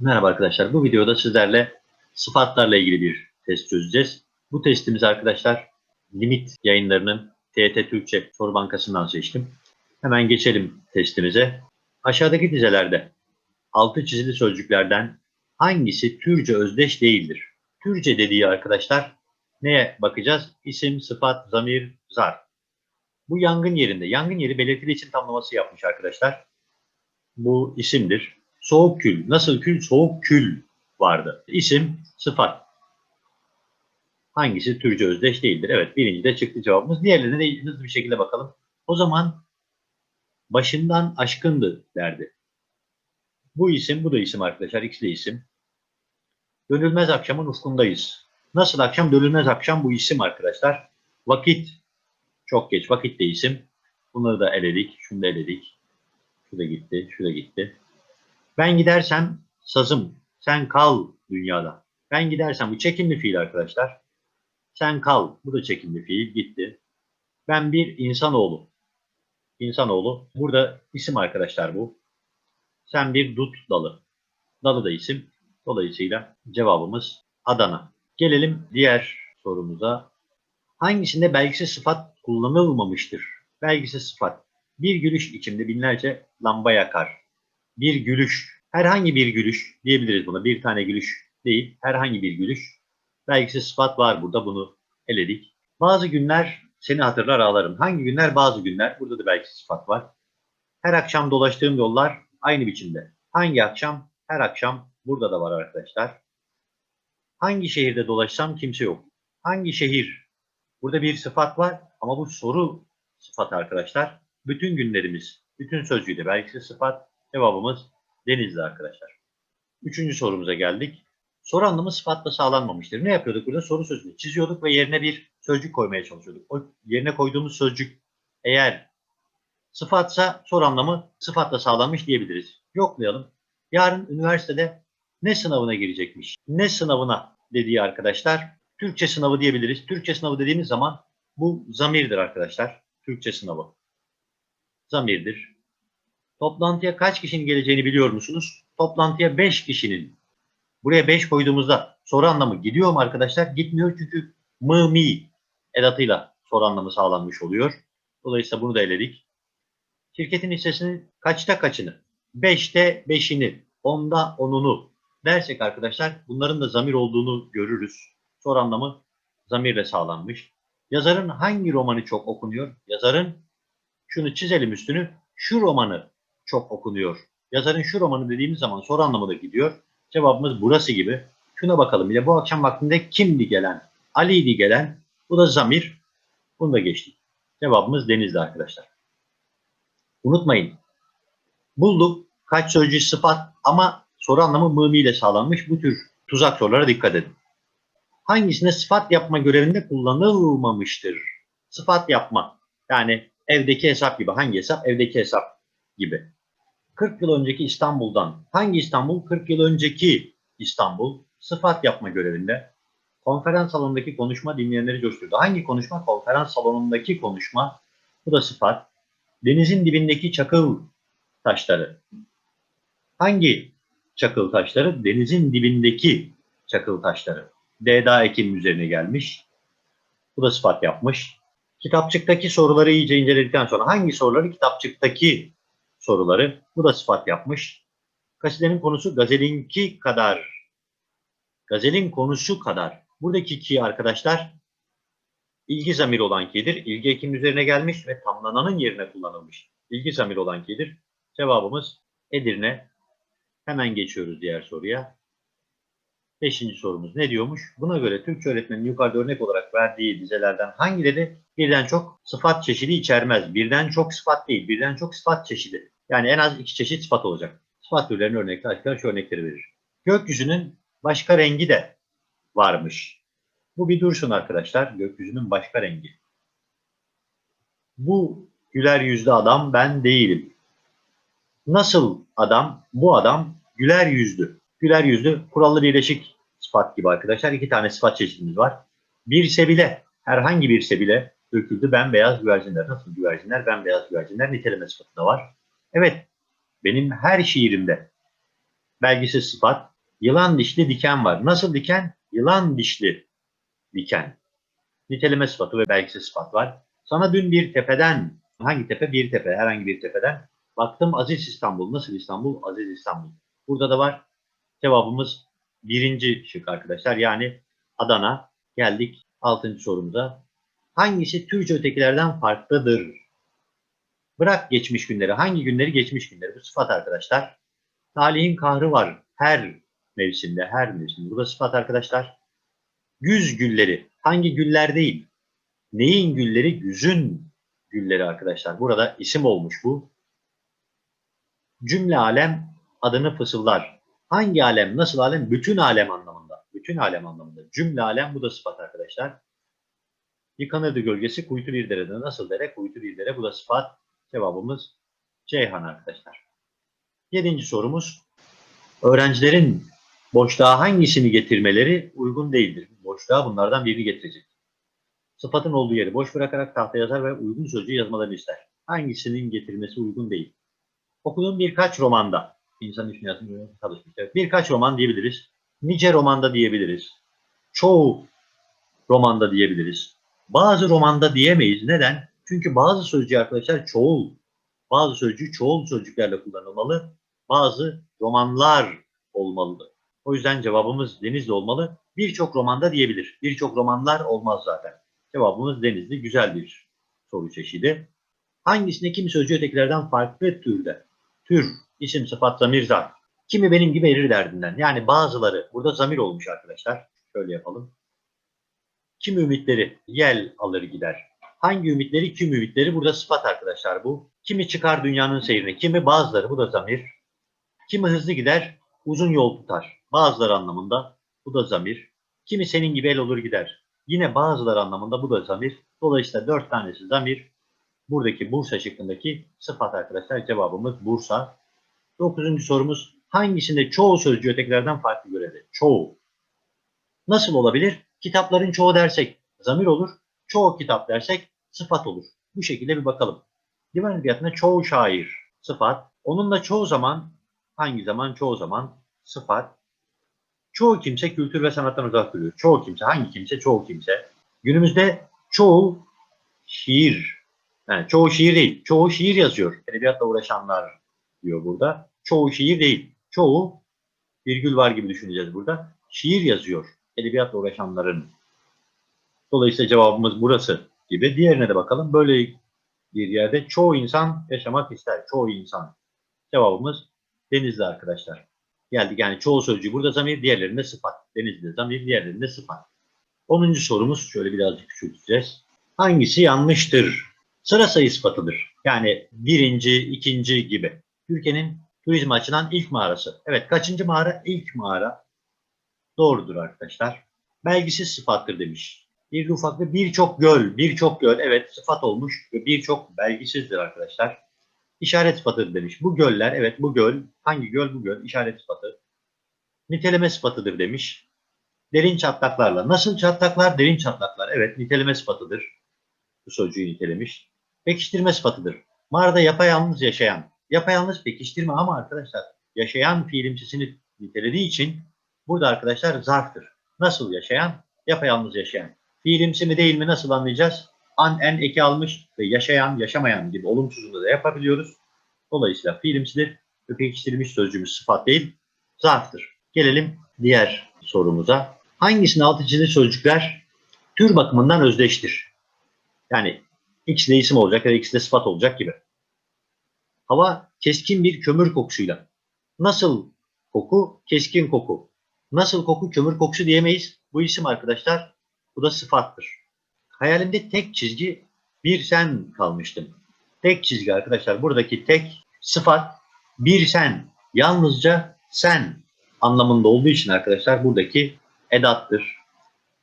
Merhaba arkadaşlar. Bu videoda sizlerle sıfatlarla ilgili bir test çözeceğiz. Bu testimizi arkadaşlar Limit yayınlarının TET Türkçe soru bankasından seçtim. Hemen geçelim testimize. Aşağıdaki dizelerde altı çizili sözcüklerden hangisi Türkçe özdeş değildir? Türkçe dediği arkadaşlar neye bakacağız? İsim, sıfat, zamir, zar. Bu yangın yerinde. Yangın yeri belirtili için tamlaması yapmış arkadaşlar. Bu isimdir. Soğuk kül. Nasıl kül? Soğuk kül vardı. İsim, sıfat. Hangisi Türkçe özdeş değildir? Evet birinci de çıktı cevabımız. Diğerlerine de hızlı bir şekilde bakalım. O zaman başından aşkındı derdi. Bu isim, bu da isim arkadaşlar. İkisi de isim. Dönülmez akşamın ufkundayız. Nasıl akşam? Dönülmez akşam bu isim arkadaşlar. Vakit. Çok geç. Vakit de isim. Bunları da eledik. Şunu da eledik. Şu da gitti. Şu da gitti. Ben gidersem sazım. Sen kal dünyada. Ben gidersem bu çekimli fiil arkadaşlar. Sen kal. Bu da çekimli fiil. Gitti. Ben bir insanoğlu. İnsanoğlu. Burada isim arkadaşlar bu. Sen bir dut dalı. Dalı da isim. Dolayısıyla cevabımız Adana. Gelelim diğer sorumuza. Hangisinde belgisiz sıfat kullanılmamıştır? Belgisiz sıfat. Bir gülüş içinde binlerce lamba yakar. Bir gülüş. Herhangi bir gülüş diyebiliriz buna. Bir tane gülüş değil. Herhangi bir gülüş. Belgisiz sıfat var burada. Bunu eledik. Bazı günler seni hatırlar ağlarım. Hangi günler? Bazı günler. Burada da belgisiz sıfat var. Her akşam dolaştığım yollar aynı biçimde. Hangi akşam? Her akşam burada da var arkadaşlar. Hangi şehirde dolaşsam kimse yok. Hangi şehir? Burada bir sıfat var ama bu soru sıfatı arkadaşlar. Bütün günlerimiz, bütün sözcüğü belki sıfat. Cevabımız Denizli arkadaşlar. Üçüncü sorumuza geldik. Soru anlamı sıfatla sağlanmamıştır. Ne yapıyorduk burada? Soru sözcüğü çiziyorduk ve yerine bir sözcük koymaya çalışıyorduk. O yerine koyduğumuz sözcük eğer sıfatsa soru anlamı sıfatla sağlanmış diyebiliriz. Yoklayalım. Yarın üniversitede ne sınavına girecekmiş? Ne sınavına dediği arkadaşlar Türkçe sınavı diyebiliriz. Türkçe sınavı dediğimiz zaman bu zamirdir arkadaşlar. Türkçe sınavı. Zamirdir. Toplantıya kaç kişinin geleceğini biliyor musunuz? Toplantıya 5 kişinin. Buraya 5 koyduğumuzda soru anlamı gidiyor mu arkadaşlar? Gitmiyor çünkü mı mi edatıyla soru anlamı sağlanmış oluyor. Dolayısıyla bunu da eledik. Şirketin hissesinin kaçta kaçını? 5'te 5'ini, 10'da 10'unu dersek arkadaşlar bunların da zamir olduğunu görürüz. Soru anlamı zamirle sağlanmış. Yazarın hangi romanı çok okunuyor? Yazarın şunu çizelim üstünü. Şu romanı çok okunuyor. Yazarın şu romanı dediğimiz zaman soru anlamı da gidiyor. Cevabımız burası gibi. Şuna bakalım. Bir de bu akşam vaktinde kimdi gelen? Ali'ydi gelen. Bu da zamir. Bunu da geçtik. Cevabımız Denizli arkadaşlar. Unutmayın. Bulduk. Kaç sözcüğü sıfat ama soru anlamı mımi ile sağlanmış. Bu tür tuzak sorulara dikkat edin. Hangisinde sıfat yapma görevinde kullanılmamıştır? Sıfat yapma. Yani evdeki hesap gibi. Hangi hesap? Evdeki hesap gibi. 40 yıl önceki İstanbul'dan. Hangi İstanbul? 40 yıl önceki İstanbul. Sıfat yapma görevinde. Konferans salonundaki konuşma dinleyenleri coşturdu. Hangi konuşma? Konferans salonundaki konuşma. Bu da sıfat. Denizin dibindeki çakıl taşları. Hangi çakıl taşları? Denizin dibindeki çakıl taşları. D'da ekin üzerine gelmiş. Bu da sıfat yapmış. Kitapçıktaki soruları iyice inceledikten sonra hangi soruları? Kitapçıktaki soruları. Bu da sıfat yapmış. Kasidenin konusu gazelinki kadar. Gazelin konusu kadar. Buradaki ki arkadaşlar ilgi zamiri olan ki'dir. İlgi ekin üzerine gelmiş ve tamlananın yerine kullanılmış. İlgi zamiri olan ki'dir. Cevabımız Edirne. Hemen geçiyoruz diğer soruya. Beşinci sorumuz ne diyormuş? Buna göre Türkçe öğretmenin yukarıda örnek olarak verdiği dizelerden hangileri birden çok sıfat çeşidi içermez? Birden çok sıfat değil, birden çok sıfat çeşidi. Yani en az iki çeşit sıfat olacak. Sıfat türlerinin örnekleri arkadaşlar şu örnekleri verir. Gökyüzünün başka rengi de varmış. Bu bir dursun arkadaşlar. Gökyüzünün başka rengi. Bu güler yüzlü adam ben değilim. Nasıl adam? Bu adam güler yüzlü. Güler yüzlü kurallı birleşik sıfat gibi arkadaşlar. İki tane sıfat çeşidimiz var. Bir sebile, herhangi bir sebile döküldü bembeyaz güvercinler. Nasıl güvercinler? Bembeyaz güvercinler niteleme sıfatı da var. Evet, benim her şiirimde Belgisiz sıfat. Yılan dişli diken var. Nasıl diken? Yılan dişli diken. Niteleme sıfatı ve belgisiz sıfat var. Sana dün bir tepeden, hangi tepe? Bir tepe, herhangi bir tepeden. Baktım Aziz İstanbul. Nasıl İstanbul? Aziz İstanbul. Burada da var. Cevabımız birinci şık arkadaşlar. Yani Adana. Geldik altıncı sorumuza. Hangisi Türkçe ötekilerden farklıdır? Bırak geçmiş günleri. Hangi günleri? Geçmiş günleri. Bu sıfat arkadaşlar. Talihin kahrı var. Her mevsimde, her mevsimde. Bu da sıfat arkadaşlar. Güz gülleri. Hangi güller değil? Neyin gülleri? Güzün gülleri arkadaşlar. Burada isim olmuş bu. Cümle alem adını fısıldar. Hangi alem? Nasıl alem? Bütün alem anlamında. Bütün alem anlamında. Cümle alem bu da sıfat arkadaşlar. Yıkanırdı gölgesi kuytu bir derede. Nasıl dere? Kuytu bir dere. Bu da sıfat. Cevabımız Ceyhan arkadaşlar. Yedinci sorumuz. Öğrencilerin boşluğa hangisini getirmeleri uygun değildir? Boşluğa bunlardan birini getirecek. Sıfatın olduğu yeri boş bırakarak tahta yazar ve uygun sözcüğü yazmalarını ister. Hangisinin getirmesi uygun değil? Okuduğum birkaç romanda, insan için yazmıyor, çalışmış. Birkaç roman diyebiliriz. Nice romanda diyebiliriz. Çoğu romanda diyebiliriz. Bazı romanda diyemeyiz. Neden? Çünkü bazı sözcüğü arkadaşlar çoğul. Bazı sözcüğü çoğul sözcüklerle kullanılmalı. Bazı romanlar olmalı. O yüzden cevabımız Denizli olmalı. Birçok romanda diyebilir. Birçok romanlar olmaz zaten. Cevabımız Denizli. Güzel bir soru çeşidi. Hangisinde kimi sözcüğü ötekilerden farklı türde? Tür, isim, sıfat, zamir, zarf. Kimi benim gibi erir derdinden. Yani bazıları, burada zamir olmuş arkadaşlar. Şöyle yapalım. Kim ümitleri yel alır gider. Hangi ümitleri? Kim ümitleri? Burada sıfat arkadaşlar bu. Kimi çıkar dünyanın seyrine, kimi bazıları bu da zamir. Kimi hızlı gider, uzun yol tutar. Bazıları anlamında bu da zamir. Kimi senin gibi el olur gider. Yine bazıları anlamında bu da zamir. Dolayısıyla dört tanesi zamir. Buradaki Bursa şıkkındaki sıfat arkadaşlar cevabımız Bursa. Dokuzuncu sorumuz hangisinde çoğu sözcüğü ötekilerden farklı görevli? Çoğu. Nasıl olabilir? Kitapların çoğu dersek zamir olur. Çoğu kitap dersek sıfat olur. Bu şekilde bir bakalım. Divan edebiyatında çoğu şair sıfat. Onunla çoğu zaman hangi zaman çoğu zaman sıfat. Çoğu kimse kültür ve sanattan uzak duruyor. Çoğu kimse hangi kimse çoğu kimse. Günümüzde çoğu şiir yani çoğu şiir değil. Çoğu şiir yazıyor. Edebiyatla uğraşanlar diyor burada. Çoğu şiir değil. Çoğu virgül var gibi düşüneceğiz burada. Şiir yazıyor. Edebiyatla uğraşanların. Dolayısıyla cevabımız burası gibi. Diğerine de bakalım. Böyle bir yerde çoğu insan yaşamak ister. Çoğu insan. Cevabımız Denizli arkadaşlar. Geldik yani çoğu sözcüğü burada zamir, diğerlerinde sıfat. Denizli zamir, diğerlerinde sıfat. 10. sorumuz şöyle birazcık küçülteceğiz. Hangisi yanlıştır? Sıra sayı sıfatıdır. Yani birinci, ikinci gibi. Türkiye'nin turizme açılan ilk mağarası. Evet kaçıncı mağara? İlk mağara. Doğrudur arkadaşlar. Belgisiz sıfattır demiş. Bir ufaklı birçok göl, birçok göl evet sıfat olmuş ve birçok belgisizdir arkadaşlar. İşaret sıfatıdır demiş. Bu göller evet bu göl. Hangi göl bu göl? İşaret sıfatı. Niteleme sıfatıdır demiş. Derin çatlaklarla. Nasıl çatlaklar? Derin çatlaklar. Evet niteleme sıfatıdır. Bu sözcüğü nitelemiş. Pekiştirme sıfatıdır. Mağarada yapayalnız yaşayan. Yapayalnız pekiştirme ama arkadaşlar yaşayan fiilimsisini nitelediği için burada arkadaşlar zarftır. Nasıl yaşayan? Yapayalnız yaşayan. Fiilimsi mi değil mi nasıl anlayacağız? An, en, eki almış ve yaşayan, yaşamayan gibi olumsuzluğu da yapabiliyoruz. Dolayısıyla fiilimsidir ve pekiştirilmiş sözcüğümüz sıfat değil, zarftır. Gelelim diğer sorumuza. Hangisinin altı çizili sözcükler tür bakımından özdeştir? Yani X de isim olacak ya da X de sıfat olacak gibi. Hava keskin bir kömür kokusuyla. Nasıl koku? Keskin koku. Nasıl koku? Kömür kokusu diyemeyiz. Bu isim arkadaşlar. Bu da sıfattır. Hayalimde tek çizgi bir sen kalmıştım. Tek çizgi arkadaşlar. Buradaki tek sıfat bir sen. Yalnızca sen anlamında olduğu için arkadaşlar buradaki edattır.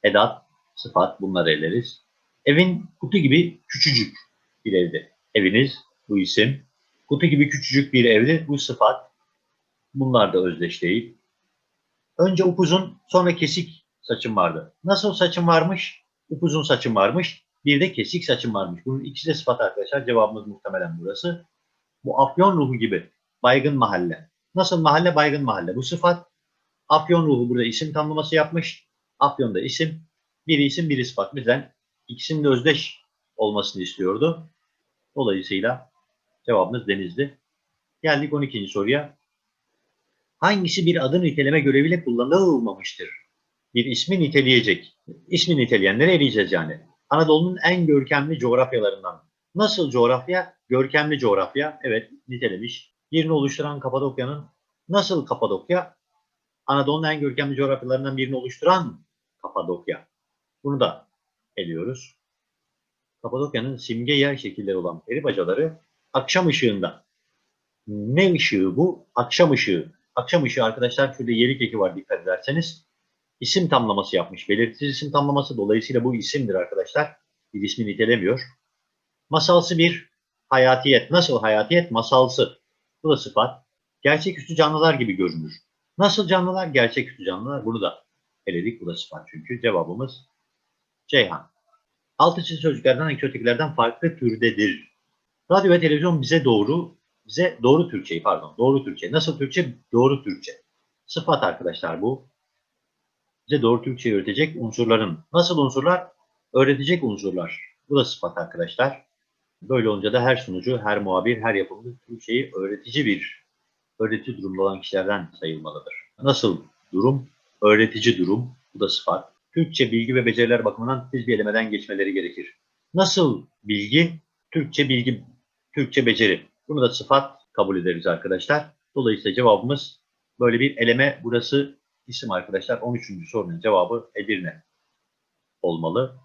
Edat, sıfat bunları eleriz. Evin kutu gibi küçücük bir evdi. Eviniz bu isim. Kutu gibi küçücük bir evdi bu sıfat. Bunlar da özdeş değil. Önce upuzun sonra kesik saçım vardı. Nasıl saçım varmış? Upuzun saçım varmış. Bir de kesik saçım varmış. Bunun ikisi de sıfat arkadaşlar. Cevabımız muhtemelen burası. Bu afyon ruhu gibi baygın mahalle. Nasıl mahalle? Baygın mahalle. Bu sıfat. Afyon ruhu burada isim tanımlaması yapmış. Afyon'da isim. Biri isim, biri sıfat. Bizden ikisinin de özdeş olmasını istiyordu. Dolayısıyla cevabımız Denizli. Geldik 12. soruya. Hangisi bir adı niteleme göreviyle kullanılmamıştır? Bir ismi niteleyecek. İsmi niteleyenleri eleyeceğiz yani. Anadolu'nun en görkemli coğrafyalarından. Nasıl coğrafya? Görkemli coğrafya. Evet nitelemiş. Birini oluşturan Kapadokya'nın nasıl Kapadokya? Anadolu'nun en görkemli coğrafyalarından birini oluşturan Kapadokya. Bunu da eliyoruz. Kapadokya'nın simge yer şekilleri olan peri bacaları akşam ışığında. Ne ışığı bu? Akşam ışığı. Akşam ışığı arkadaşlar şurada yerik eki var dikkat ederseniz. İsim tamlaması yapmış. Belirtisiz isim tamlaması dolayısıyla bu isimdir arkadaşlar. Bir ismi nitelemiyor. Masalsı bir hayatiyet. Nasıl hayatiyet? Masalsı. Bu da sıfat. Gerçeküstü canlılar gibi görünür. Nasıl canlılar? Gerçeküstü canlılar. Bunu da eledik. Bu da sıfat çünkü. Cevabımız Ceyhan. Altı çizili sözcüklerden egzotiklerden farklı türdedir. Radyo ve televizyon bize doğru, bize doğru Türkçeyi pardon, doğru Türkçe. Nasıl Türkçe? Doğru Türkçe. Sıfat arkadaşlar bu. Bize doğru Türkçeyi öğretecek unsurların. Nasıl unsurlar? Öğretecek unsurlar. Bu da sıfat arkadaşlar. Böyle olunca da her sunucu, her muhabir, her yapımcı Türkçeyi öğretici bir, öğretici durumda olan kişilerden sayılmalıdır. Nasıl durum? Öğretici durum. Bu da sıfat. Türkçe bilgi ve beceriler bakımından titiz bir elemeden geçmeleri gerekir. Nasıl bilgi? Türkçe bilgi, Türkçe beceri. Bunu da sıfat kabul ederiz arkadaşlar. Dolayısıyla cevabımız böyle bir eleme. Burası isim arkadaşlar. 13. sorunun cevabı Edirne olmalı.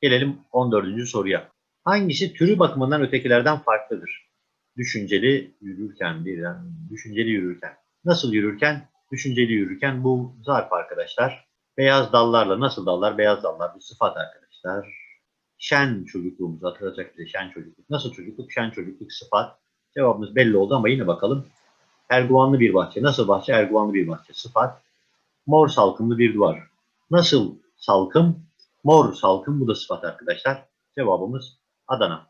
Gelelim 14. soruya. Hangisi türü bakımından ötekilerden farklıdır? Düşünceli yürürken birden, düşünceli yürürken. Nasıl yürürken? Düşünceli yürürken bu zarf arkadaşlar. Beyaz dallarla nasıl dallar? Beyaz dallar bir sıfat arkadaşlar. Şen çocukluğumuzu hatırlatacak bize şen çocukluk. Nasıl çocukluk? Şen çocukluk sıfat. Cevabımız belli oldu ama yine bakalım. Erguvanlı bir bahçe. Nasıl bahçe? Erguvanlı bir bahçe. Sıfat. Mor salkımlı bir duvar. Nasıl salkım? Mor salkım. Bu da sıfat arkadaşlar. Cevabımız Adana.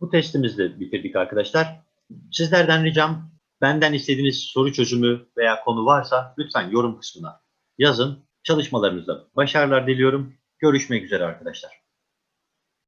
Bu testimizi de bitirdik arkadaşlar. Sizlerden ricam benden istediğiniz soru çözümü veya konu varsa lütfen yorum kısmına yazın. Çalışmalarınızda başarılar diliyorum. Görüşmek üzere arkadaşlar.